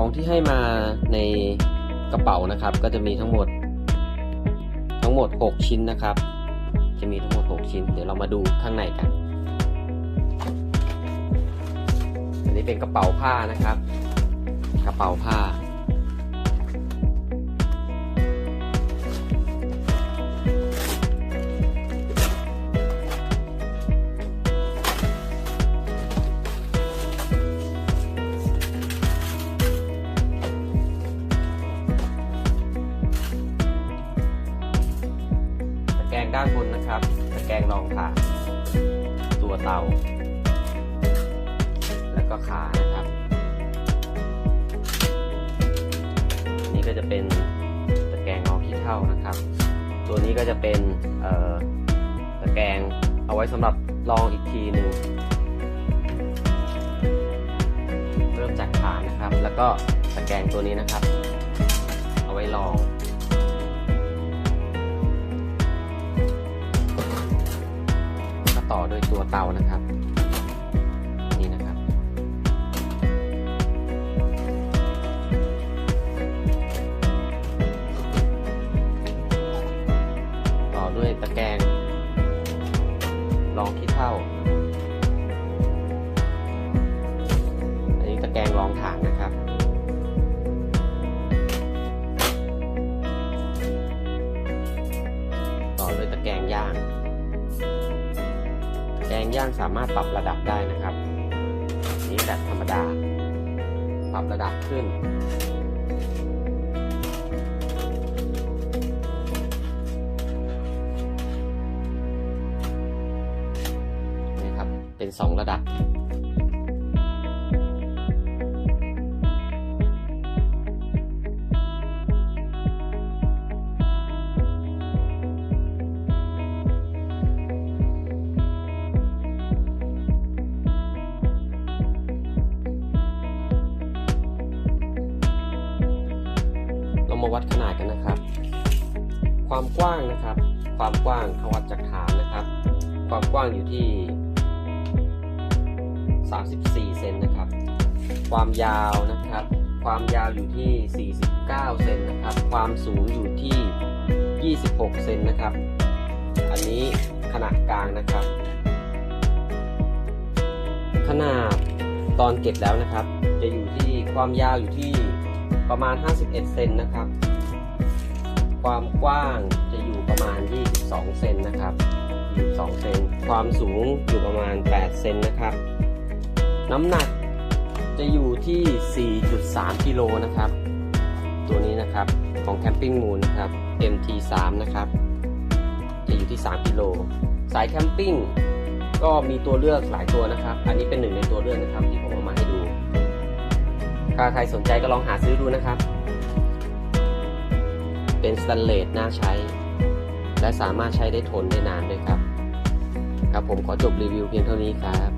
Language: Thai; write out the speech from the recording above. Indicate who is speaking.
Speaker 1: ของที่ให้มาในกระเป๋านะครับ ก็จะมีทั้งหมด ทั้งหมด 6 ชิ้นนะครับ จะมีทั้งหมด 6 ชิ้น เดี๋ยวเรามาดูข้างในกัน อันนี้เป็นกระเป๋าผ้านะครับ กระเป๋าผ้า ต้นบนนะครับ ตะแกรงรองผ่าตัวเตา แล้วก็ขานะครับนนี้ก็จะเป็นตะแกรงรองขี้เท่านะครับ ตัวนี้ก็จะเป็นตะแกรงเอาไว้สำหรับรองอีกทีหนึ่งเริ่มจากฐานนะครับ แล้วก็ตะแกรงตัวนี้นะครับ เอาไว้รอง ก็ต่อด้วยตัวเตานะครับ นี่นะครับ ต่อด้วยตะแกรงรองขี้เท่า อันนี้ตะแกรงรองถ่านนะครับต่อด้วยตะแกรงย่าง แกงย่างสามารถปรับระดับได้นะครับ นี่แบบธรรมดา ปรับระดับขึ้น นี่ครับ เป็นสองระดับ มาวัดขนาดกันนะครับ ความกว้างนะครับ ความกว้างเขาวัดจากฐานนะครับ ความกว้างอยู่ที่ 34 เซนนะครับ ความยาวนะครับ ความยาวอยู่ที่ 49 เซนนะครับ ความสูงอยู่ที่ 26 เซนนะครับ อันนี้ขนาดกลางนะครับ ขนาดตอนเก็บแล้วนะครับ จะอยู่ที่ความยาวอยู่ที่ ประมาณ 51 เซนนะครับ ความกว้างจะอยู่ประมาณ 22 เซนนะครับ 22 เซน ความสูงอยู่ประมาณ 8 เซนนะครับ น้ำหนักจะอยู่ที่ 4.3 กิโลนะครับ ตัวนี้นะครับของแคมปิ้งมูลนะครับ MT3 นะครับ จะอยู่ที่ 3 กิโล สายแคมปิ้งก็มีตัวเลือกหลายตัวนะครับ อันนี้เป็นหนึ่งในตัวเลือกนะครับที่ผมเอามาให้ดู ถ้าใครสนใจก็ลองหาซื้อดูนะครับ เป็นสแตนเลสน่าใช้ และสามารถใช้ได้ทนได้นานด้วยครับ ครับผมขอจบรีวิวเพียงเท่านี้ครับ